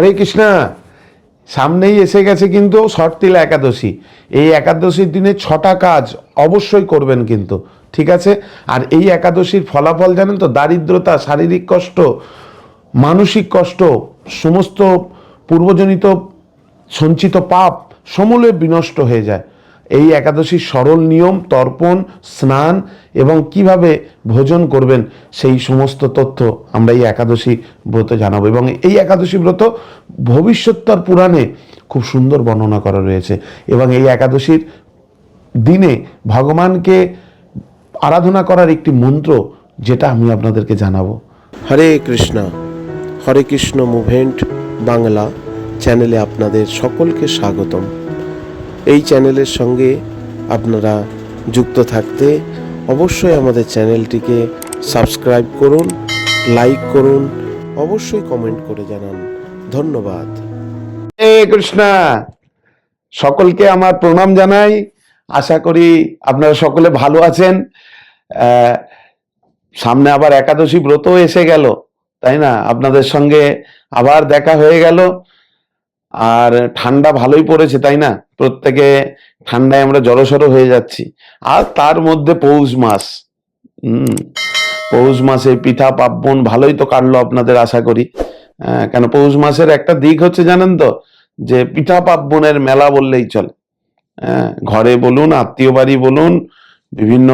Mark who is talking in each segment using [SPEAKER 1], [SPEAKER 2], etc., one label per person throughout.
[SPEAKER 1] হরে কৃষ্ণা, সামনেই এসে গেছে কিন্তু শর্তিলা একাদশী। এই একাদশীর দিনে ছটা কাজ অবশ্যই করবেন কিন্তু, ঠিক আছে? আর এই একাদশীর ফলাফল জানেন তো, দারিদ্রতা, শারীরিক কষ্ট, মানসিক কষ্ট, সমস্ত পূর্বজনিত সঞ্চিত পাপ সমূলে বিনষ্ট হয়ে যায়। এই একাদশীর সরল নিয়ম, তর্পণ, স্নান এবং কীভাবে ভোজন করবেন সেই সমস্ত তথ্য আমরা এই একাদশী ব্রত জানাব। এবং এই একাদশী ব্রত ভবিষ্যৎতর পুরাণে খুব সুন্দর বর্ণনা করা রয়েছে। এবং এই একাদশীর দিনে ভগবানকে আরাধনা করার একটি মন্ত্র যেটা আমি আপনাদেরকে জানাব।
[SPEAKER 2] হরে কৃষ্ণ হরে কৃষ্ণ মুভেন্ট বাংলা চ্যানেলে আপনাদের সকলকে স্বাগতম। এই চ্যানেলের সঙ্গে আপনারা যুক্ত থাকতে অবশ্যই আমাদের চ্যানেলটিকে সাবস্ক্রাইব করুন, লাইক করুন, অবশ্যই কমেন্ট করে জানান। ধন্যবাদ।
[SPEAKER 1] হে কৃষ্ণা, সকলকে আমার প্রণাম জানাই। আশা করি আপনারা সকলে ভালো আছেন। সামনে আবার একাদশী ব্রত এসে গেল, তাই না? আপনাদের সঙ্গে আবার দেখা হয়ে গেল। আর ঠান্ডা ভালোই পড়েছে তাই না? প্রত্যেকে ঠান্ডায় আমরা জড়সড় হয়ে যাচ্ছি। আর তার মধ্যে পৌষ মাস। হম পৌষ মাসে পিঠা পার্বণ ভালোই তো কাটলো আপনাদের আশা করি। কেন পৌষ মাসের একটা দিক হচ্ছে জানেন তো যে পিঠা পার্বণের মেলা বললেই চলে। হ্যাঁ, ঘরে বলুন আত্মীয় বাড়ি বলুন বিভিন্ন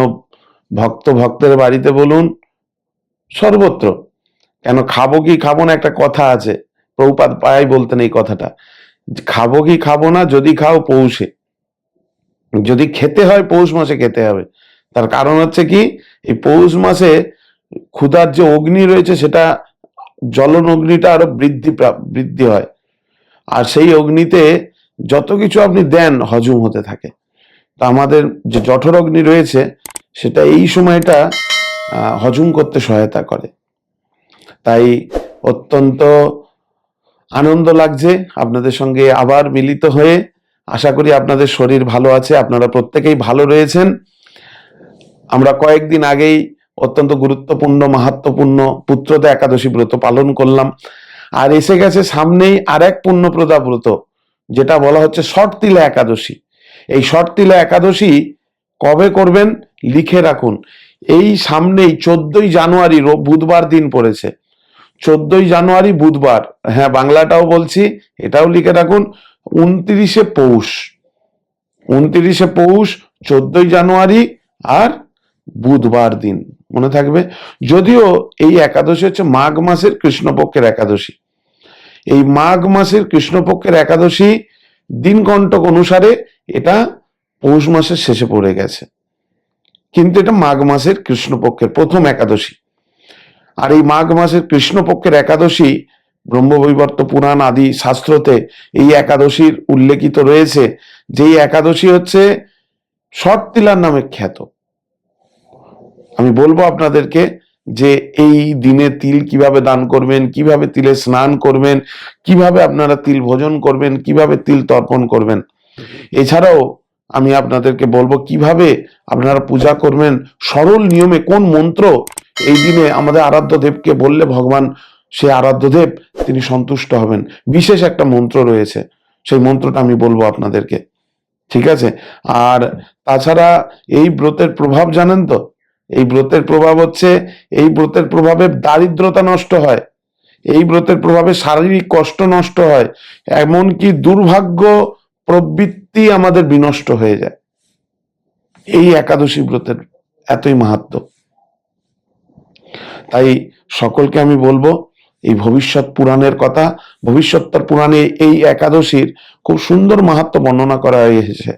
[SPEAKER 1] ভক্ত ভক্তের বাড়িতে বলুন সর্বত্র। কেন খাব কি খাব না একটা কথা আছে। প্রভুপাত পায় বলতেন এই কথাটা খাব কি খাব না, যদি খাও পৌষে। যদি খেতে হয় পৌষ মাসে খেতে হবে। তার কারণ হচ্ছে কি, এই পৌষ মাসে ক্ষুধার যে অগ্নি রয়েছে, সেটা জ্বলন অগ্নিটা আরও বৃদ্ধি বৃদ্ধি হয়। আর সেই অগ্নিতে যত কিছু আপনি দেন, হজম হতে থাকে। তা আমাদের যে জঠর অগ্নি রয়েছে, সেটা এই সময়টা হজম করতে সহায়তা করে। তাই অত্যন্ত আনন্দ লাগছে। আপনাদের সঙ্গে আবার মিলিত হয়ে আশা করি আপনাদের শরীর ভালো আছে, আপনারা প্রত্যেকেই ভালো রয়েছেন। আমরা কয়েকদিন আগেই অত্যন্ত গুরুত্বপূর্ণ, মাহাত্মপূর্ণ পুত্রদা একাদশী ব্রত পালন করলাম। আর এসে গেছে সামনেই আর এক পুণ্যপ্রদা ব্রত, যেটা বলা হচ্ছে শর্তিলা একাদশী। এই শর্তিলা একাদশী কবে করবেন? লিখে রাখুন। এই সামনেই চোদ্দই জানুয়ারি বুধবার দিন পড়েছে। চোদ্দই জানুয়ারি বুধবার। হ্যাঁ বাংলাটাও বলছি, এটাও লিখে রাখুন, উনত্রিশে পৌষ। উনত্রিশে পৌষ, চোদ্দই জানুয়ারি আর বুধবার দিন, মনে থাকবে। যদিও এই একাদশী হচ্ছে মাঘ মাসের কৃষ্ণপক্ষের একাদশী। এই মাঘ মাসের কৃষ্ণপক্ষের একাদশী দিনকণ্টক অনুসারে এটা পৌষ মাসের শেষে পড়ে গেছে। কিন্তু এটা মাঘ মাসের কৃষ্ণপক্ষের প্রথম একাদশী। আর এই মাঘ মাসের কৃষ্ণপক্ষের একাদশী ব্রহ্মবৈবর্ত পুরাণ আদি শাস্ত্রতে এই একাদশীর উল্লেখিত রয়েছে। যেই একাদশী হচ্ছে শর্তিলার নামে খ্যাত। আমি বলব আপনাদেরকে যে এই দিনে তিল কীভাবে দান করবেন, কীভাবে তিলে স্নান করবেন, কীভাবে আপনারা তিল ভোজন করবেন, কীভাবে তিল তর্পণ করবেন। এছাড়াও আমি আপনাদেরকে বলব কীভাবে আপনারা পূজা করবেন, সরল নিয়মে কোন মন্ত্র এই দিনে আমাদের আরাধ্য দেবকে বললে ভগবান সে আরাধ্য দেব, তিনি সন্তুষ্ট হবেন। বিশেষ একটা মন্ত্র রয়েছে, সেই মন্ত্রটা আমি বলব আপনাদেরকে। ঠিক আছে? আর তাছাড়া এই ব্রতের প্রভাব জানেন তো? এই ব্রতের প্রভাব হচ্ছে, এই ব্রতের প্রভাবে দারিদ্রতা নষ্ট হয়, এই ব্রতের প্রভাবে শারীরিক কষ্ট নষ্ট হয়, এমনকি দুর্ভাগ্য প্রবৃত্তি আমাদের বিনষ্ট হয়ে যায়। এই একাদশী ব্রতের এতই মাহাত্ম তাই সকলকে আমি বলব, এই ভবিষ্যৎ পুরাণের কথা ভবিষ্যৎতর পুরাণে এই একাদশীর খুব সুন্দর মাহাত্ম বর্ণনা করা হয়েছে।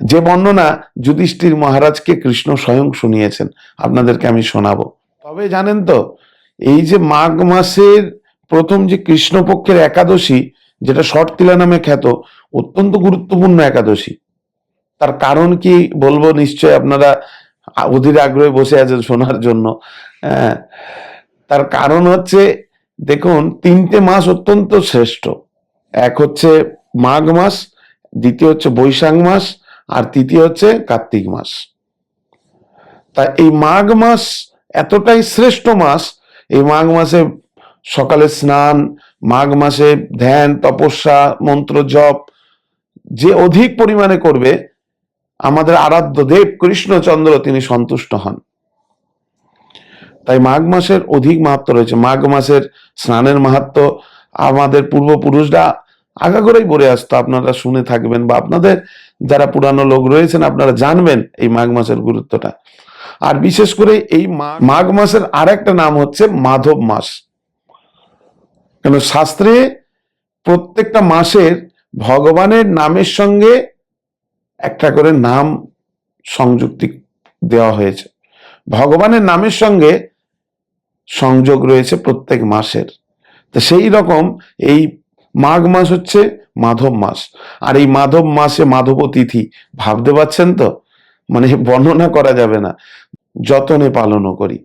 [SPEAKER 1] যে বর্ণনা যুধিষ্ঠির মহারাজকে কৃষ্ণ স্বয়ং শুনিয়েছেন, আপনাদেরকে আমি শোনাবো। তবে জানেন তো, এই যে মাঘ মাসের প্রথম যে কৃষ্ণপক্ষের একাদশী, যেটা শর্তিলা নামে খ্যাত, অত্যন্ত গুরুত্বপূর্ণ একাদশী। তার কারণ কি বলব নিশ্চয় আপনারা অধীর আগ্রহে বসে আছেন শোনার জন্য। হ্যাঁ, তার কারণ হচ্ছে দেখুন তিনটে মাস অত্যন্ত শ্রেষ্ঠ। এক হচ্ছে মাঘ মাস দ্বিতীয় হচ্ছে বৈশাখ মাস আর তৃতীয় হচ্ছে কার্তিক মাস। তা এই মাঘ মাস এতটাই শ্রেষ্ঠ মাস এই মাঘ মাসে সকালে স্নান মাঘ মাসে ধ্যান তপস্যা মন্ত্র জপ যে অধিক পরিমাণে করবে আমাদের দেব কৃষ্ণচন্দ্র তিনি সন্তুষ্ট হন। তাই মাঘ মাসের অধিক মাহাত্ম রয়েছে। মাঘ মাসের স্নানের মাহাত্ম আমাদের পূর্বপুরুষরা আগা করেই বলে আসতো। আপনারা শুনে থাকবেন বা আপনাদের যারা পুরানো লোক রয়েছেন, আপনারা জানবেন এই মাঘ মাসের গুরুত্বটা। আর বিশেষ করে এই মাঘ মাসের আর একটা নাম হচ্ছে মাধব মাস। কেন? শাস্ত্রে প্রত্যেকটা মাসের ভগবানের নামের সঙ্গে একটা করে নাম সংযুক্তি দেওয়া হয়েছে। ভগবানের নামের সঙ্গে সংযোগ রয়েছে প্রত্যেক মাসের। তো সেই রকম এই মাঘ মাস হচ্ছে মাধব মাস। আর এই মাধব মাসে মাধব তিথি ভাবতে পারছেন তো? মানে বর্ণনা করা যাবে না। যতনে পালনও করি।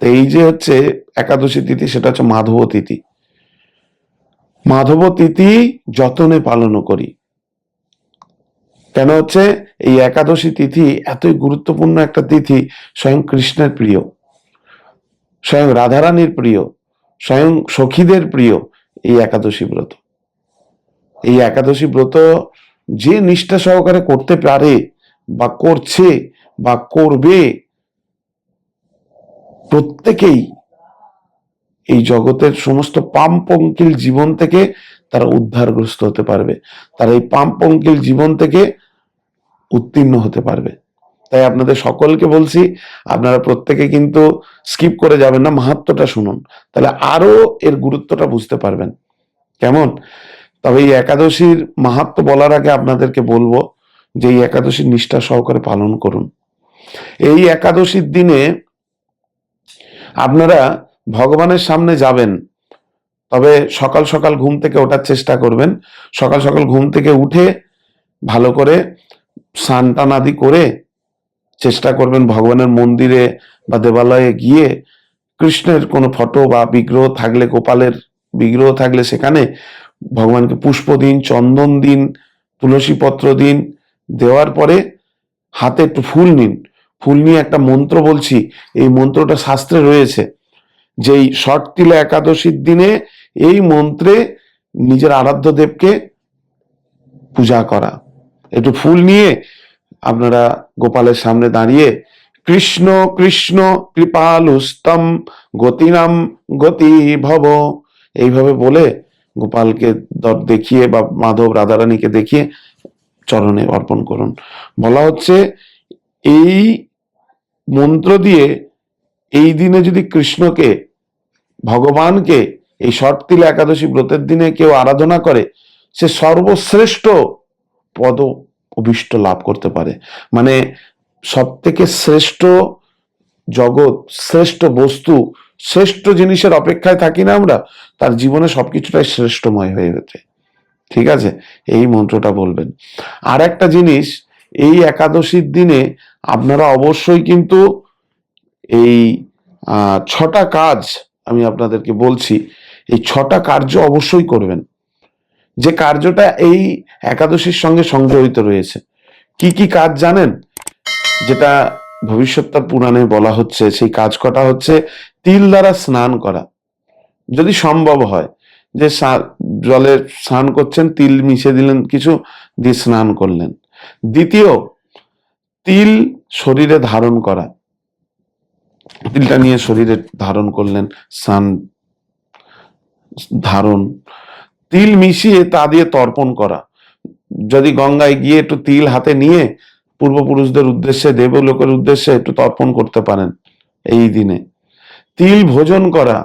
[SPEAKER 1] তো এই যে হচ্ছে একাদশী তিথি, সেটা হচ্ছে মাধব তিথি মাধব তিথি যতনে পালনও করি। কেন হচ্ছে এই একাদশী তিথি এতই গুরুত্বপূর্ণ একটা তিথি স্বয়ং কৃষ্ণের প্রিয়, স্বয়ং রাধারানীর প্রিয়, স্বয়ং সখীদের প্রিয় এই একাদশী ব্রত। এই একাদশী ব্রত যে নিষ্ঠা সহকারে করতে পারে বা করছে বা করবে, প্রত্যেকেই এই জগতের সমস্ত পামপঙ্কিল জীবন থেকে তারা উদ্ধারগ্রস্ত হতে পারবে। তারা এই পামপঙ্কিল জীবন থেকে উত্তীর্ণ হতে পারবে। তাই আপনাদের সকলকে বলছি, আপনারা প্রত্যেকে কিন্তু স্কিপ করে যাবেন না, মাহাত্মটা শুনুন। তাহলে আরও এর গুরুত্বটা বুঝতে পারবেন। কেমন? তবে এই একাদশীর মাহাত্ম বলার আগে আপনাদেরকে বলব যে এই একাদশীর নিষ্ঠা সহকারে পালন করুন। এই একাদশীর দিনে আপনারা ভগবানের সামনে যাবেন, তবে সকাল সকাল ঘুম থেকে ওঠার চেষ্টা করবেন। সকাল সকাল ঘুম থেকে উঠে ভালো করে স্নান আদি করে চেষ্টা করবেন ভগবানের মন্দিরে বা দেবালয়ে গিয়ে কৃষ্ণের কোনো ফটো বা বিগ্রহ থাকলে, গোপালের বিগ্রহ থাকলে সেখানে ভগবানকে পুষ্প দিন, চন্দন দিন, তুলসী পত্র দিন, দেওয়ার পরে হাতে একটু ফুল নিন। ফুল নিয়ে একটা মন্ত্র বলছি, এই মন্ত্রটা শাস্ত্রে রয়েছে যেই শট তিলা একাদশীর দিনে এই মন্ত্রে নিজের আরাধ্য দেবকে পূজা করা। একটু ফুল নিয়ে আপনারা গোপালের সামনে দাঁড়িয়ে কৃষ্ণ কৃষ্ণ কৃপালুস্তম গতিনাম গতি ভব এইভাবে বলে গোপালকে দ- দেখিয়ে বা মাধব রাধারানীকে দেখিয়ে চরণে অর্পণ করুন। বলা হচ্ছে, এই মন্ত্র দিয়ে এই দিনে যদি কৃষ্ণকে, ভগবানকে, এই শর্তিল একাদশী ব্রতের দিনে কেউ আরাধনা করে, সে সর্বশ্রেষ্ঠ পদ অভিষ্ট লাভ করতে পারে। মানে সব থেকে শ্রেষ্ঠ জগৎ, শ্রেষ্ঠ বস্তু, শ্রেষ্ঠ জিনিসের অপেক্ষায় থাকি না আমরা, তার জীবনে সবকিছুটাই শ্রেষ্ঠময় হয়ে ওঠে। ঠিক আছে? এই মন্ত্রটা বলবেন। আর একটা জিনিস, এই একাদশীর দিনে আপনারা অবশ্যই কিন্তু এই ছটা কাজ আমি আপনাদেরকে বলছি, এই ছটা কার্য অবশ্যই করবেন। যে কার্যটা এই একাদশীর সঙ্গে সংযোজিত রয়েছে। কি কি কাজ জানেন? যেটা ভবিষ্যৎতার পুরাণে বলা হচ্ছে, সেই কাজ কটা হচ্ছে তিল দ্বারা স্নান করা। যদি সম্ভব হয় যে জলে স্নান করছেন, তিল মিশে দিলেন, কিছু দিয়ে স্নান করলেন। দ্বিতীয়, তিল শরীরে ধারণ করা। তিলটা নিয়ে শরীরে ধারণ করলেন, স্নান, ধারণ। তিল মিশিয়ে তা দিয়ে তর্পণ করা। যদি গঙ্গায় গিয়ে একটু তিল হাতে নিয়ে পূর্বপুরুষদের উদ্দেশ্যে, দেবলোকের উদ্দেশ্যে একটু তর্পণ করতে পারেন এই দিনে। তিল ভোজন করা।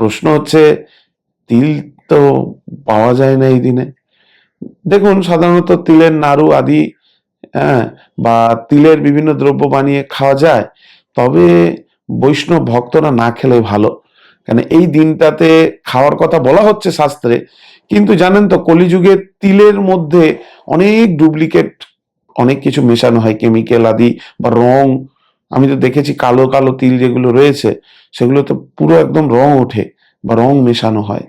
[SPEAKER 1] প্রশ্ন হচ্ছে, তিল তো পাওয়া যায় না এই দিনে। দেখুন, সাধারণত তিলের নাড়ু আদি হ্যাঁ বা তিলের বিভিন্ন দ্রব্য বানিয়ে খাওয়া যায়। তবে বৈষ্ণব ভক্তরা না খেলে ভালো। কেন এই দিনটাতে খাওয়ার কথা বলা হচ্ছে শাস্ত্রে, কিন্তু জানেন তো কলিযুগে তিলের মধ্যে অনেক ডুপ্লিকেট অনেক কিছু মেশানো হয় কেমিক্যাল আদি বা রং। আমি তো দেখেছি কালো কালো তিল যেগুলো রয়েছে সেগুলোতে পুরো একদম রং ওঠে বা রং মেশানো হয়।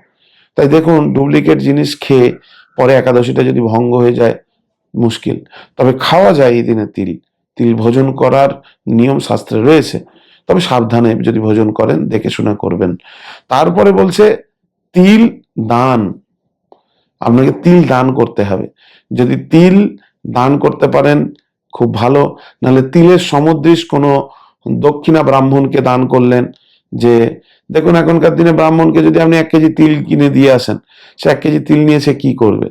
[SPEAKER 1] তাই দেখুন ডুপ্লিকেট জিনিস খেয়ে পরে একাদশীটা যদি ভঙ্গ হয়ে যায়, মুশকিল। তবে খাওয়া যায় এই দিনে তিল। তিল ভোজন করার নিয়ম শাস্ত্রে রয়েছে। তবে সাবধানে যদি ভোজন করেন, দেখে শুনে করবেন। তারপরে বলছে, তিল দান। আপনাকে তিল দান করতে হবে। যদি তিল দান করতে পারেন, খুব ভালো। নাহলে তিলের সমদৃশ কোনো দক্ষিণা ব্রাহ্মণকে দান করলেন যে, দেখুন, এখনকার দিনে ব্রাহ্মণকে যদি আপনি এক কেজি তিল কিনে দিয়ে আসেন, সে এক কেজি তিল নিয়ে সে কি করবে?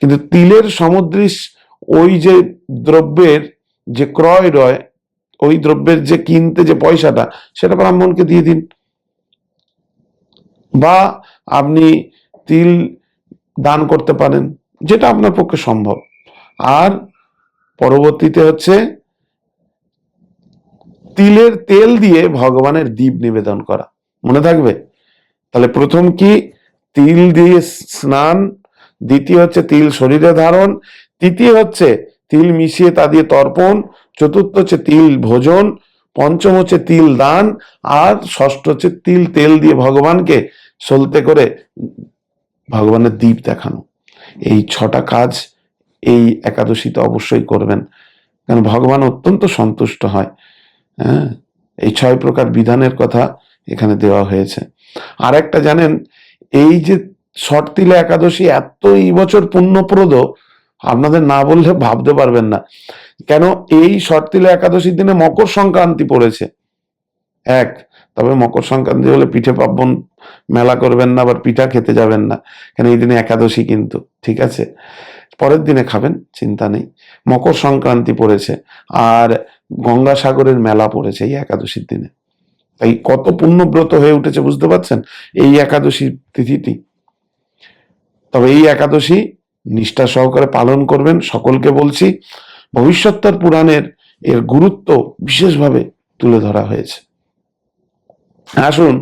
[SPEAKER 1] কিন্তু তিলের সমদৃশ ওই যে দ্রব্যের যে ক্রয় রয় ওই দ্রব্যের যে কিনতে যে পয়সাটা, সেটা ব্রাহ্মণকে দিয়ে দিন। বা আপনি তিল দান করতে পারেন, যেটা আপনার পক্ষে সম্ভব। আর পরবর্তীতে হচ্ছে তিলের তেল দিয়ে ভগবানের দীপ নিবেদন করা। মনে থাকবে? তাহলে প্রথম কি? তিল দিয়ে স্নান, দ্বিতীয় হচ্ছে তিল শরীরে ধারণ, তৃতীয় হচ্ছে তিল মিশিয়ে তা দিয়ে তর্পণ চতুর্থ হচ্ছে তিল ভোজন, পঞ্চম হচ্ছে তিল দান, আর ষষ্ঠ হচ্ছে তিল তেল দিয়ে ভগবানকে সলতে করে ভগবানের দ্বীপ দেখানো। এই ছটা কাজ এই একাদশীতে অবশ্যই করবেন, কারণ ভগবান অত্যন্ত সন্তুষ্ট হয়। হ্যাঁ এই ছয় প্রকার বিধানের কথা এখানে দেওয়া হয়েছে। আর একটা জানেন, এই যে শর্তিলা একাদশী এত এই বছর পুণ্যপ্রদ, আপনাদের না বললে ভাবতে পারবেন না। কেন? এই শর্তিলা একাদশীর দিনে মকর সংক্রান্তি পড়েছে। এক, তবে মকর সংক্রান্তি হলে পিঠে পার্বণ মেলা করবেন না, আবার পিঠা খেতে যাবেন না। কেন? এই দিনে একাদশী কিন্তু, ঠিক আছে? পরের দিনে খাবেন, চিন্তা নেই। মকর সংক্রান্তি পড়েছে, আর গঙ্গাসাগরের মেলা পড়েছে এই একাদশীর দিনে। তাই কত পুণ্যব্রত হয়ে উঠেছে, বুঝতে পারছেন? এই একাদশী তিথিটি। তবে এই একাদশী নিষ্ঠা সহকারে পালন করবেন, সকলকে বলছি ভবিষ্যত্তর পুরাণের এর গুরুত্ব বিশেষভাবে তুলে ধরা হয়েছে। আসুন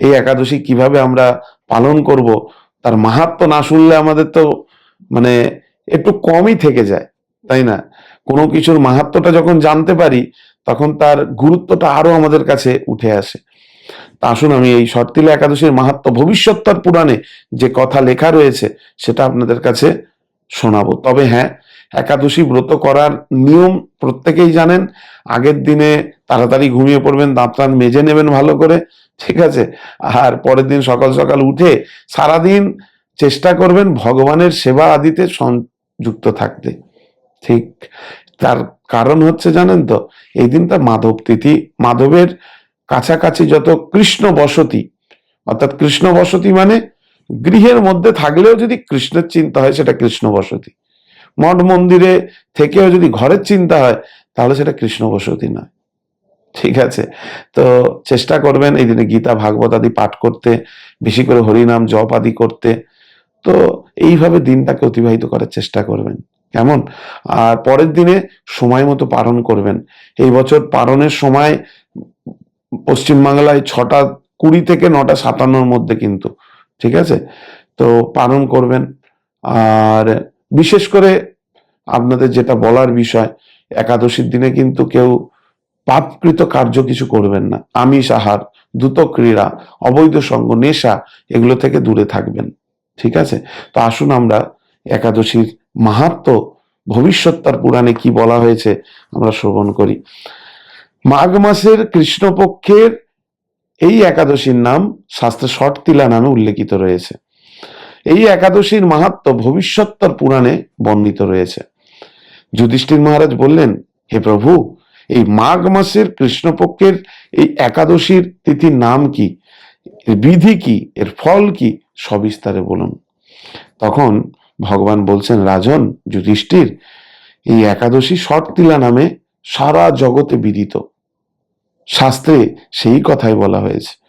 [SPEAKER 1] এই একাদশী কীভাবে আমরা পালন করব, তার মাহাত্ম না শুনলে আমাদের তো মানে একটু কমই থেকে যায়, তাই না? কোনো কিছুর মাহাত্মটা যখন জানতে পারি, তখন তার গুরুত্বটা আরও আমাদের কাছে উঠে আসে। তা আসুন আমি এই শর্তিলা একাদশীর মাহাত্ম ভবিষ্যৎতর পুরাণে যে কথা লেখা রয়েছে, সেটা আপনাদের কাছে শোনাবো। তবে হ্যাঁ একাদশী ব্রত করার নিয়ম প্রত্যেকেই জানেন। আগের দিনে তাড়াতাড়ি ঘুমিয়ে পড়বেন, দাঁত টান মেজে নেবেন ভালো করে, ঠিক আছে? আর পরের দিন সকাল সকাল উঠে সারাদিন চেষ্টা করবেন ভগবানের সেবা আদিতে সংযুক্ত থাকতে। ঠিক, তার কারণ হচ্ছে জানেন তো, এই দিনটা মাধব তিথি, মাধবের কাছাকাছি যত কৃষ্ণ বসতি, অর্থাৎ কৃষ্ণ বসতি মানে গৃহের মধ্যে থাকলেও যদি কৃষ্ণের চিন্তা হয় সেটা কৃষ্ণ বসতি। মঠ মন্দিরে থেকেও যদি ঘরের চিন্তা হয়, তাহলে সেটা কৃষ্ণ বসতি নয়। ঠিক আছে? তো চেষ্টা করবেন এই দিনে গীতা, ভাগবত আদি পাঠ করতে, বেশি করে হরিনাম, জপ আদি করতে। তো এইভাবে দিনটাকে অতিবাহিত করার চেষ্টা করবেন। কেমন? আর পরের দিনে সময় মতো পালন করবেন। এই বছর পালনের সময় পশ্চিমবাংলায় ছটা কুড়ি থেকে নটা সাতান্নর মধ্যে কিন্তু। ঠিক আছে? তো পালন করবেন। আর বিশেষ করে আপনাদের যেটা বলার বিষয়, একাদশীর দিনে কিন্তু কেউ পাপকৃত কার্য কিছু করবেন না। আমিষ আহার, দ্রুত ক্রীড়া, অবৈধ সঙ্গ, নেশা, এগুলো থেকে দূরে থাকবেন। ঠিক আছে? তো আসুন আমরা একাদশীর মাহাত্ম ভবিষ্যৎতার পুরাণে কি বলা হয়েছে আমরা শ্রবণ করি। মাঘ মাসের কৃষ্ণপক্ষের এই একাদশীর নাম শাস্ত্রে শর্তিলা নামে উল্লেখিত রয়েছে। এই একাদশীর মাহাত্ম ভবিষ্যৎতর পুরাণে বর্ণিত রয়েছে। যুধিষ্ঠির মহারাজ বললেন, হে প্রভু, এই মাঘ মাসের কৃষ্ণপক্ষের এই একাদশীর তিথির নাম কি? বিধি কি? এর ফল কি? সবিস্তারে বলুন। তখন ভগবান বলছেন, রাজন, যুধিষ্ঠির, এই একাদশী শর্তিলা নামে সারা জগতে বিদিত। শাস্ত্রে সেই কথাই বলা হয়েছে।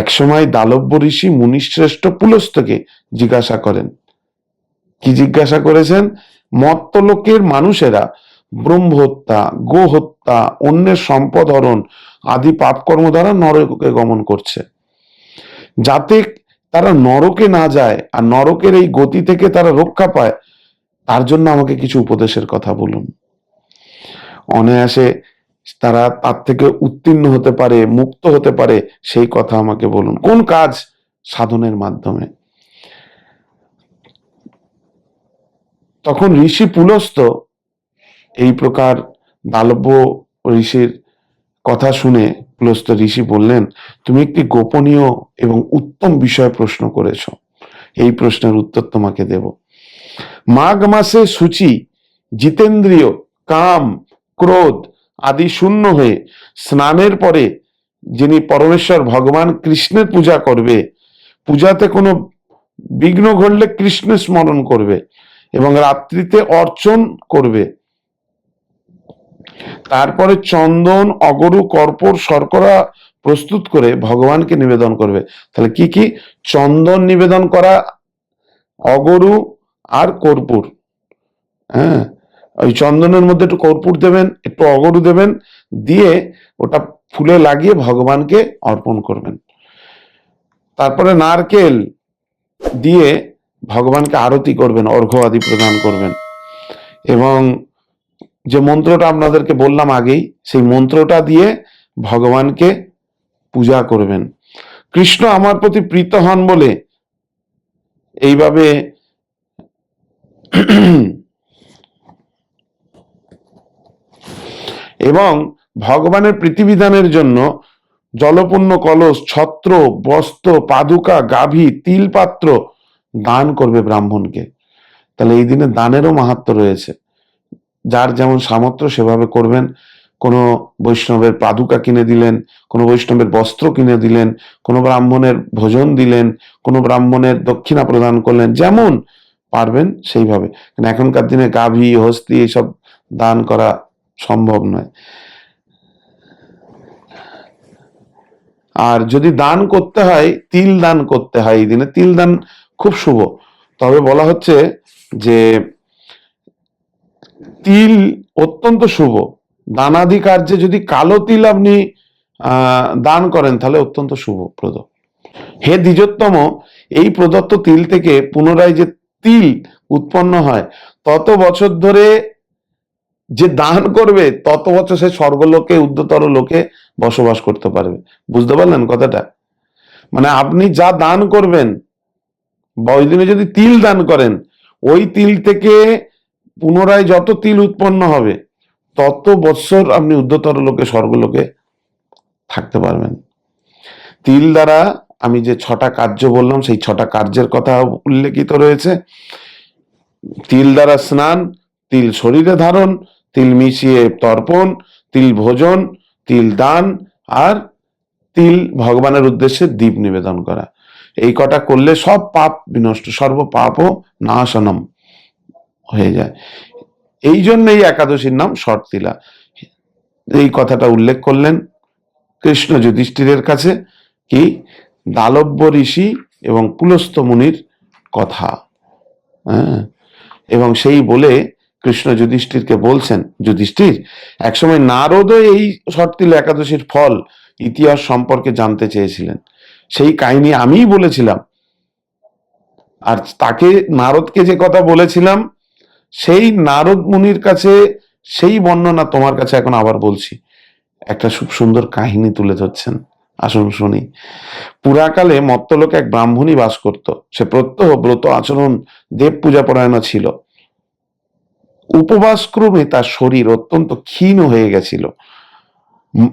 [SPEAKER 1] একসময় দালব্য ঋষি মুনিশ্রেষ্ঠ পুলস্তকে জিজ্ঞাসা করেন। কি জিজ্ঞাসা করেছেন? মত্তলোকের মানুষেরা ব্রহ্ম হত্যা গো হত্যা অন্যের সম্পদ হরণ আদি পাপকর্ম দ্বারা নরকে গমন করছে। যাতে তারা নরকে না যায় আর নরকের এই গতি থেকে তারা রক্ষা পায়, তার জন্য আমাকে কিছু উপদেশের কথা বলুন। অনায়াসে তারা তার থেকে উত্তীর্ণ হতে পারে, মুক্ত হতে পারে, সেই কথা আমাকে বলুন। কোন কাজ সাধনের মাধ্যমে? তখন ঋষি পুলস্ত এই প্রকার দালব্য ঋষির কথা শুনে পুলস্ত ঋষি বললেন, তুমি একটি গোপনীয় এবং উত্তম বিষয় প্রশ্ন করেছ। এই প্রশ্নের উত্তর তোমাকে দেব। মাঘ মাসে সূচি, জিতেন্দ্রীয়, কাম, ক্রোধ আদি শূন্য হয়ে স্নানের পরে যিনি পরমেশ্বর ভগবান কৃষ্ণের পূজা করবে, পূজাতে কোনো বিঘ্ন ঘটলে কৃষ্ণ স্মরণ করবে এবং রাত্রিতে অর্চন করবে। তারপরে চন্দন, অগরু, কর্পূর, শর্করা প্রস্তুত করে ভগবানকে নিবেদন করবে। তাহলে কি কি? চন্দন নিবেদন করা, অগরু আর কর্পূর। হ্যাঁ? ওই চন্দনের মধ্যে একটু কর্পূর দেবেন, একটু অগরু দেবেন, দিয়ে ওটা ফুলে লাগিয়ে ভগবানকে অর্পণ করবেন। তারপরে নারকেল দিয়ে ভগবানকে আরতি করবেন, অর্ঘ্য আদি প্রদান করবেন। এবং যে মন্ত্রটা আপনাদেরকে বললাম আগেই, সেই মন্ত্রটা দিয়ে ভগবানকে পূজা করবেন। কৃষ্ণ আমার প্রতি প্রীত হন বলে এইভাবে এবং ভগবানের প্রীতিবিধানের জন্য জলপূর্ণ কলস, ছত্র, বস্ত্র, পাদুকা, গাভী তিল পাত্র দান করবে ব্রাহ্মণকে। তাহলে এই দিনে দানেরও মাহাত্ম রয়েছে। যার যেমন সামর্থ্য সেভাবে করবেন। কোনো বৈষ্ণবের পাদুকা কিনে দিলেন, কোনো বৈষ্ণবের বস্ত্র কিনে দিলেন, কোনো ব্রাহ্মণের ভোজন দিলেন, কোনো ব্রাহ্মণের দক্ষিণা প্রদান করলেন, যেমন পারবেন সেইভাবে। এখনকার দিনে গাভী, হস্তি, এসব দান করা সম্ভব নয়। আর যদি দান করতে হয়, তিল দান করতে হয় এই দিনে, তিল দান খুব শুভ। তবে বলা হচ্ছে যে, তিল অত্যন্ত শুভ। দানাদি কার্যে যদি কালো তিল আপনি দান করেন, তাহলে অত্যন্ত শুভপ্রদ। হে দ্বিজোত্তম, এই প্রদত্ত তিল থেকে পুনরায় যে তিল উৎপন্ন হয়, তত বছর ধরে যে দান করবে, তত বছর সে স্বর্গলোকে উদ্ধতর লোকে বসবাস করতে পারবে। বুঝতে পারলেন কথাটা? মানে আপনি যা দান করবেন ওই দিনে যদি তিল দান করেন, ওই তিল থেকে পুনরায় যত তিল উৎপন্ন হবে, তত বৎসর আপনি উদ্ধতর লোকে, স্বর্গলোকে থাকতে পারবেন। তিল দ্বারা আমি যে ছটা কার্য বললাম, সেই ছটা কার্যের কথা উল্লেখিত রয়েছে। তিল দ্বারা স্নান, তিল শরীরে ধারণ তিল মিশিয়ে তর্পণ, তিল ভোজন, তিল দান আর তিল ভগবানের উদ্দেশ্যে দীপ নিবেদন করা। এই কটা করলে সব পাপ বিনষ্ট সর্ব পাপও নাশনম হয়ে যায়। এই জন্য এই একাদশীর নাম শর্তিলা। এই কথাটা উল্লেখ করলেন কৃষ্ণ যুধিষ্ঠিরের কাছে কি দালব্য ঋষি এবং পুলস্ত মুনির কথা। হ্যাঁ এবং সেই বলে কৃষ্ণ যুধিষ্ঠিরকে বলছেন, যুধিষ্ঠির, একসময় নারদও এই শর্তিল একাদশীর ফল ইতিহাস সম্পর্কে জানতে চেয়েছিলেন। সেই কাহিনী আমিই বলেছিলাম। আর তাকে নারদকে যে কথা বলেছিলাম, সেই নারদ মুনির কাছে, সেই বর্ণনা তোমার কাছে এখন আবার বলছি। একটা খুব সুন্দর কাহিনী তুলে ধরছেন। আসুন শুনি। পুরাকালে মত্তলোকে এক ব্রাহ্মণী বাস করত। সে প্রত্যহ ব্রত আচরণ দেব পূজা পরায়ণ ছিল। উপবাস ক্রমে তার শরীর অত্যন্ত ক্ষীণ হয়ে গেছিল।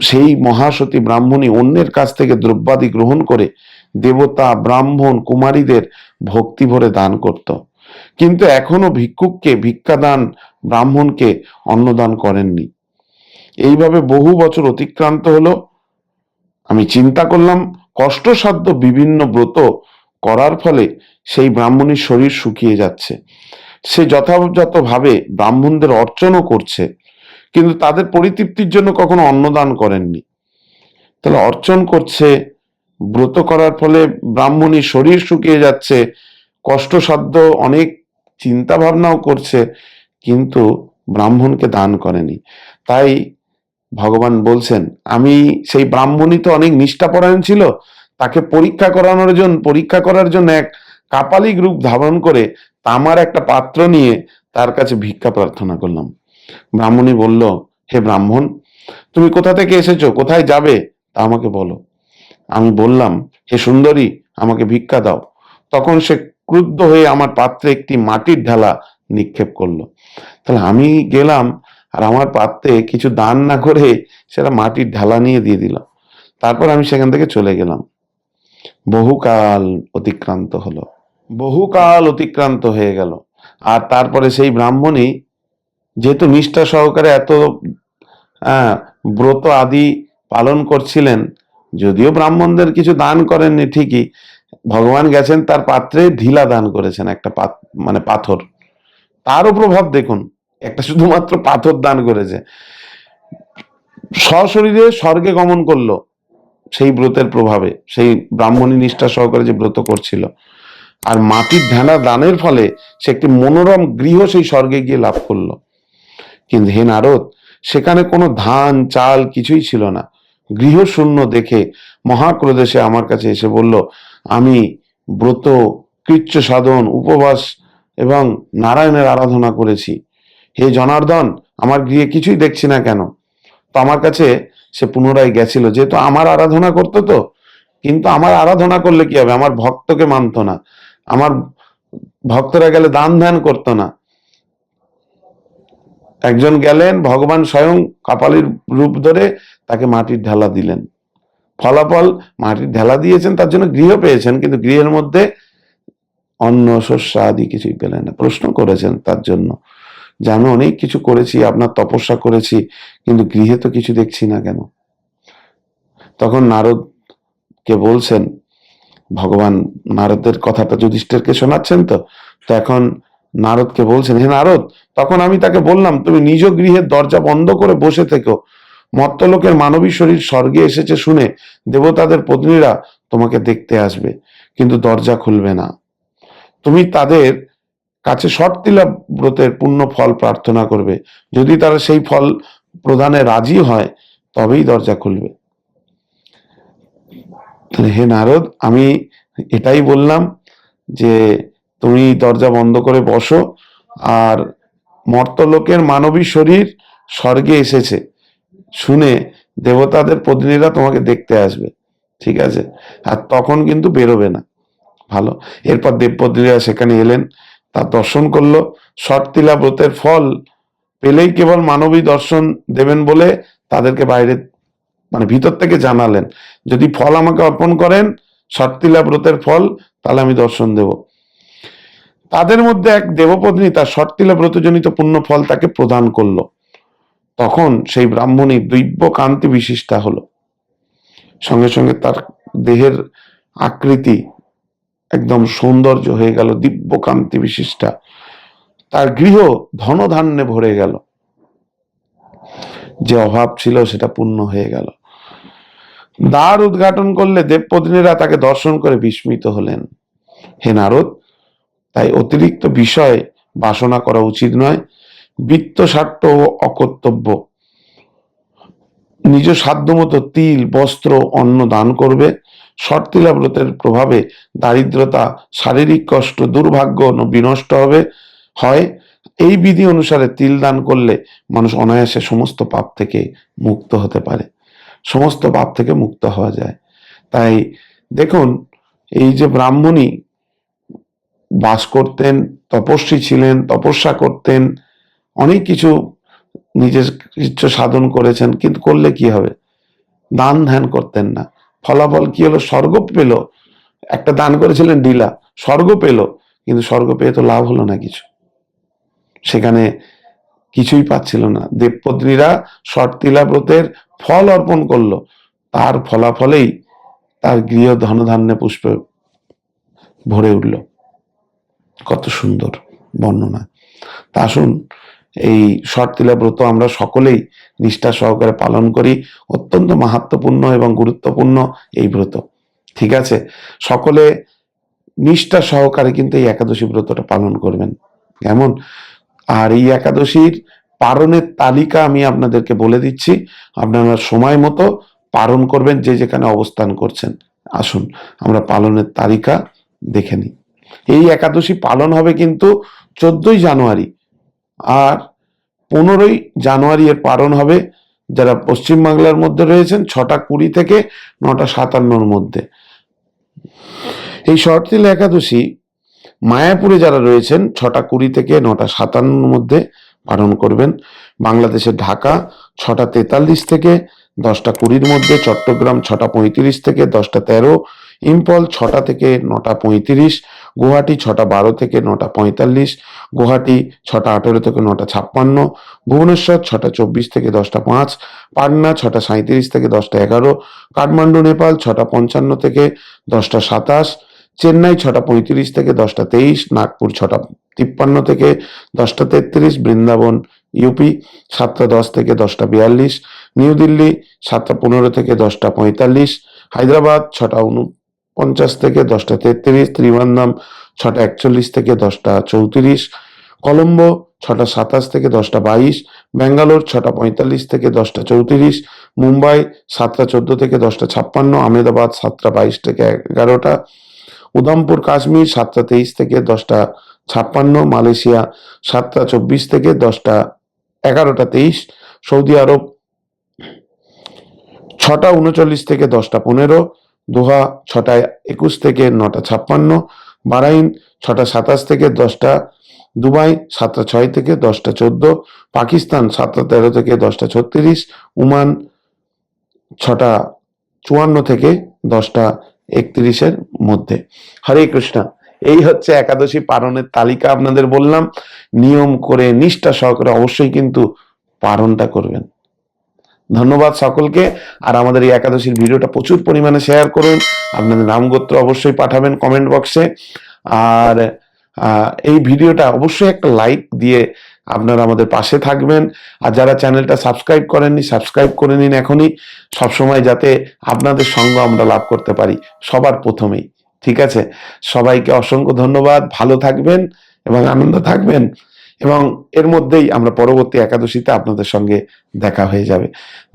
[SPEAKER 1] সেই মহাসতী ব্রাহ্মণী অন্যের কাছ থেকে দ্রব্যাদি গ্রহণ করে দেবতা, ব্রাহ্মণ, কুমারীদের ভক্তি ভরে দান করত। কিন্তু এখনও ভিক্ষুককে ভিক্ষাদান ব্রাহ্মণকে অন্নদান করেননি। এইভাবে বহু বছর অতিক্রান্ত হলো। আমি চিন্তা করলাম, কষ্টসাধ্য বিভিন্ন ব্রত করার ফলে সেই ব্রাহ্মণীর শরীর শুকিয়ে যাচ্ছে। সে যথাযথভাবে ব্রাহ্মণদের অর্চনও করছে, কিন্তু তাদের পরিতৃপ্তির জন্য কখনো অন্নদান করেননি। তাহলে অর্চন করছে, ব্রত করার ফলে ব্রাহ্মণীর শরীর শুকিয়ে যাচ্ছে, কষ্টসাধ্য অনেক চিন্তা ভাবনাও করছে, কিন্তু ব্রাহ্মণকে দান করেনি। তাই ভগবান বলছেন, আমি সেই ব্রাহ্মণী তো অনেক নিষ্ঠাপরায়ণ ছিল, তাকে পরীক্ষা করানোর জন্য পরীক্ষা করার জন্য এক কাপালিক রূপ ধারণ করে তামার একটা পাত্র নিয়ে তার কাছে ভিক্ষা প্রার্থনা করলাম। ব্রাহ্মণী বলল, হে ব্রাহ্মণ, তুমি কোথা থেকে এসেছ? কোথায় যাবে? তা আমাকে বলো। আমি বললাম, হে সুন্দরী, আমাকে ভিক্ষা দাও। তখন সে ক্রুদ্ধ হয়ে আমার পাত্রে একটি মাটির ঢালা নিক্ষেপ করল। তাহলে আমি গেলাম আর আমার পাত্রে কিছু দান না করে সেটা মাটির ঢালা নিয়ে দিয়ে দিল তারপর আমি সেখান থেকে চলে গেলাম। বহুকাল অতিক্রান্ত হলো। বহুকাল অতিক্রান্ত হয়ে গেল। আর তারপরে সেই ব্রাহ্মণই যেহেতু নিষ্ঠা সহকারে এত ব্রত আদি পালন করছিলেন, যদিও ব্রাহ্মণদের কিছু দান করেননি ঠিকই, ভগবান গেছেন তার পাত্রে ঢিলা দান করেছেন একটা মানে পাথর। তারও প্রভাব দেখুন, একটা শুধুমাত্র পাথর দান করেছে। সশরীরে স্বর্গে গমন করল সেই ব্রতের প্রভাবে, সেই ব্রাহ্মণী নিষ্ঠা সহকারে যে ব্রত করছিল। আর মাটির ঢেলা দানের ফলে সে একটি মনোরম গৃহ সেই স্বর্গে গিয়ে লাভ করল। কিন্তু হে নারদ, সেখানে কোনো ধান, চাল কিছুই ছিল না। গৃহ শূন্য দেখে মহাক্রোধে সে আমার কাছে এসে বলল, আমি ব্রত, কৃচ্ছ সাধন, উপবাস এবং নারায়ণের আরাধনা করেছি। হে জনার্দন, আমার গৃহে কিছুই দেখছি না কেন? তো আমার কাছে সে পুনরায় গেছিল, যেহেতু আমার আরাধনা করতো তো। কিন্তু আমার আরাধনা করলে কি হবে? আমার ভক্তকে মানতো না। ভক্তরা গেলে দান ধ্যান করতো না। একজন গেলেন, ভগবান স্বয়ং কাপালির রূপ ধরে তাকে মাটির ঢালা দিলেন। ফলাফল মাটির ঢালা দিয়েছেন, তার জন্য গৃহ পেয়েছেন, কিন্তু গৃহের মধ্যে অন্ন, শস্য আদি কিছুই পেলেন না। প্রশ্ন করেছেন তার জন্য আমি অনেক কিছু করেছি, আপনার তপস্যা করেছি, কিন্তু গৃহে তো কিছু দেখছি না কেন? তখন নারদ কে বলছেন ভগবান নারদের কথাটা যুধিষ্ঠিরকে শোনাচ্ছেন তো? তো এখন নারদকে বলছেন, হে নারদ, তখন আমি তাকে বললাম, তুমি নিজ গৃহের দরজা বন্ধ করে বসে থেকো। মত্তলোকের মানবী শরীর স্বর্গে এসেছে শুনে দেবতাদের পত্নীরা তোমাকে দেখতে আসবে, কিন্তু দরজা খুলবে না। তুমি তাদের কাছে শর্তিলা ব্রতের পূর্ণ ফল প্রার্থনা করবে। যদি তারা সেই ফল প্রদানে রাজি হয়, তবেই দরজা খুলবে। হে নারদ, আমি এটাই বললাম যে তুমি দরজা বন্ধ করে বসো, আর মর্তলোকের মানবী শরীর স্বর্গে এসেছে। শুনে দেবতাদের প্রতিনিধিরা তোমাকে দেখতে আসবে, ঠিক আছে? আর তখন কিন্তু বেরোবে না। ভালো। এরপর দেবপ্রতিনিধিরা সেখানে এলেন, তার দর্শন করল। শর্তিলা ব্রতের ফল পেলেই কেবল মানবী দর্শন দেবেন বলে তাদেরকে বাইরে মানে ভিতর থেকে জানালেন, যদি ফল আমাকে অর্পণ করেন শর্তিলা ব্রতের ফল, তাহলে আমি দর্শন দেব। তাদের মধ্যে এক দেবপত্নী তার শর্তিলা ব্রতজনিত পুণ্য ফল তাকে প্রদান করল। তখন সেই ব্রাহ্মণী দিব্য কান্তি বিশিষ্টা হলো। সঙ্গে সঙ্গে তার দেহের আকৃতি একদম সৌন্দর্য হয়ে গেল, দিব্য কান্তি বিশিষ্টা। তার গৃহ ধনধান্যে ভরে গেল। যে অভাব ছিল সেটা পূর্ণ হয়ে গেল। দ্বার উদ্ঘাটন করলে দেবপত্নীরা তাকে দর্শন করে বিস্মিত হলেন। হে নারদ, তাই অতিরিক্ত বিষয় বাসনা করা উচিত নয়। বৃত্ত স্বার্থ ও অকর্তব্য। নিজ সাধ্যমতো তিল, বস্ত্র, অন্ন দান করবে। শর্তিলা ব্রতের প্রভাবে দারিদ্রতা, শারীরিক কষ্ট, দুর্ভাগ্য বিনষ্ট হবে। হয়, এই বিধি অনুসারে তিল দান করলে মানুষ অনায়াসে সমস্ত পাপ থেকে মুক্ত হতে পারে। সমস্ত পাপ থেকে মুক্ত হওয়া যায়। তাই দেখুন, এই যে ব্রাহ্মণী বাস করতেন, তপস্বী ছিলেন, তপস্যা করতেন, অনেক কিছু নিজের ইচ্ছ সাধন করেছেন, কিন্তু করলে কি হবে? দান ধ্যান করতেন না। ফলাফল কি হলো? স্বর্গ পেল। একটা দান করেছিলেন ডিলা স্বর্গ পেল, কিন্তু স্বর্গ পেয়ে তো লাভ হলো না কিছু। সেখানে কিছুই পাচ্ছিল না। দেবপত্নীরা শর্তিলা ব্রতের ফল অর্পণ করল। তার ফলাফলেই তার গৃহ ধনধান্যে পুষ্পে ভরে উঠল। কত সুন্দর বর্ণনা। তা আসুন এই শর্তিলা ব্রত আমরা সকলেই নিষ্ঠা সহকারে পালন করি। অত্যন্ত মাহাত্মপূর্ণ এবং গুরুত্বপূর্ণ এই ব্রত। ঠিক আছে? সকলে নিষ্ঠা সহকারে কিন্তু এই একাদশী ব্রতটা পালন করবেন। কেমন? আর এই একাদশীর পালনের তালিকা আমি আপনাদেরকে বলে দিচ্ছি। আপনারা সময় মতো পালন করবেন, যে যেখানে অবস্থান করছেন। আসুন, আমরা পালনের তালিকা দেখে নিই। এই একাদশী পালন হবে কিন্তু চোদ্দই জানুয়ারি আর পনেরোই জানুয়ারি এর পালন হবে যারা পশ্চিমবাংলার মধ্যে রয়েছেন, ছটা কুড়ি থেকে নটা সাতান্নর মধ্যে। এই শর্তিল একাদশী মায়াপুরে যারা রয়েছেন, ছটা কুড়ি থেকে নটা সাতান্নর মধ্যে পালন করবেন। বাংলাদেশের ঢাকা ছটা তেতাল্লিশ থেকে দশটা কুড়ির মধ্যে, চট্টগ্রাম ছটা পঁয়ত্রিশ থেকে দশটা তেরো ইম্পল ছটা থেকে নটা পঁয়ত্রিশ, গুয়াহাটি ছটা বারো থেকে নটা পঁয়তাল্লিশ, গুয়াহাটি ছটা আঠেরো থেকে নটা ছাপ্পান্ন, ভুবনেশ্বর ছটা চব্বিশ থেকে দশটা পাঁচ, পাটনা ছটা সাঁইত্রিশ থেকে দশটা এগারো, কাঠমান্ডু, নেপাল ছটা পঞ্চান্ন থেকে দশটা সাতাশ চেন্নাই ছটা পঁয়ত্রিশ থেকে দশটা তেইশ, নাগপুর ছটা তিপ্পান্ন থেকে দশটা তেত্রিশ, বৃন্দাবন ইউপি সাতটা দশ থেকে দশটা বিয়াল্লিশ, নিউ দিল্লি সাতটা পনেরো থেকে দশটা পঁয়তাল্লিশ, হায়দ্রাবাদ ছটা উনপঞ্চাশ থেকে দশটা তেত্রিশ ত্রিবান্দাম ছটা একচল্লিশ থেকে দশটা চৌত্রিশ, কলম্বো ছটা সাতাশ থেকে দশটা বাইশ, ব্যাঙ্গালোর ছটা পঁয়তাল্লিশ থেকে দশটা চৌত্রিশ, মুম্বাই সাতটা চোদ্দ থেকে দশটা ছাপ্পান্ন, আহমেদাবাদ সাতটা বাইশ থেকে এগারোটা উধামপুর কাশ্মীর সাতটা তেইশ থেকে দশটা ছাপ্পান্ন, মালয়েশিয়া সাতটা চব্বিশ থেকে দশটা এগারোটা তেইশ, সৌদি আরব ছটা উনচল্লিশ থেকে দশটা পনেরো, দোহা ছটা একুশ থেকে নটা ছাপ্পান্ন, বারাইন ছটা সাতাশ থেকে দশটা, দুবাই সাতটা ছয় থেকে দশটা চোদ্দ, পাকিস্তান সাতটা তেরো থেকে দশটা ছত্রিশ উমান ছটা চুয়ান্ন থেকে দশটা একত্রিশের মধ্যে। হরে কৃষ্ণ। এই হচ্ছে একাদশী পালনের তালিকা আপনাদের বললাম। নিয়ম করে, নিষ্ঠা সহকারে অবশ্যই কিন্তু পালনটা করবেন। ধন্যবাদ সকলকে। আর আমাদের এই একাদশীর ভিডিওটা প্রচুর পরিমাণে শেয়ার করুন। আপনাদের নাম গোত্র অবশ্যই পাঠাবেন কমেন্ট বক্সে আর এই ভিডিওটা অবশ্যই একটা লাইক দিয়ে আপনারা আমাদের পাশে থাকবেন। আর যারা চ্যানেলটা সাবস্ক্রাইব করেননি সাবস্ক্রাইব করে নিন এখনই। সবসময় যাতে আপনাদের সঙ্গ আমরা লাভ করতে পারি। সবার প্রথমেই। ঠিক আছে? সবাইকে অসংখ্য ধন্যবাদ, ভালো থাকবেন এবং আনন্দ থাকবেন এবং এর মধ্যেই আমরা পরবর্তী একাদশীতে আপনাদের সঙ্গে দেখা হয়ে যাবে।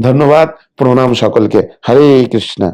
[SPEAKER 1] ধন্যবাদ, প্রণাম সকলকে। হরে কৃষ্ণ।